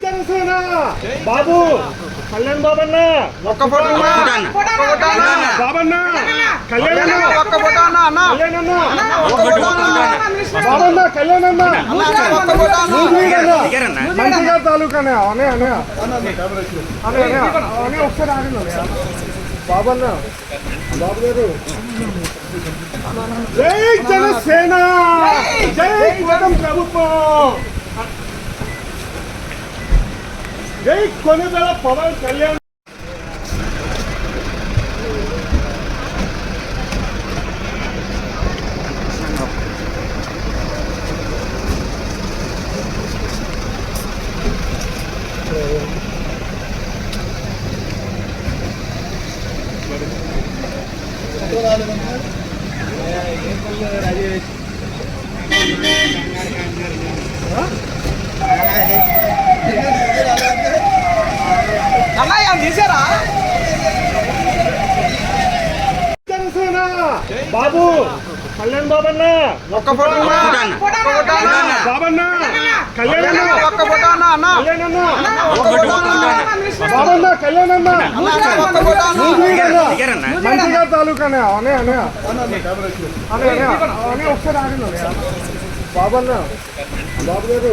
జనసేన! బాబు! కళ్యాణ్ బాబన్న! ఒక్క ఫోటో. బాబన్న! కళ్యాణ్ ఒక్క ఫోటో అన్నా, అన్నా. కళ్యాణ్ అన్న. బాబన్న కళ్యాణ్ అన్న. మంచిగా తాలూకానే అనే అనే అనే. అనే ఒకసారి అన్నయ్య. బాబన్న. బాబు గారు. జై జనసేన! జై ప్రభుత్వం! జై కొనుగోల పవన్ కళ్యాణ్ అన్నా, జనసేన! బాబు కళ్యాణ్ బాబన్న ఒక్క ఫోటో. బాబన్న కళ్యాణ్ అన్న. ఒక్క ఫోటో అన్నా, అన్నా. కళ్యాణ్ అన్న. ఒక్క ఫోటో అన్నా. బాబన్న కళ్యాణ్ అన్న. అన్నా, ఒక్క ఫోటో అన్నా. మంచిగా తాలూకానే అనే అనే. అనే అనే. అనే ఒకసారి ఆగండి. బాబన్న బాబు గారు.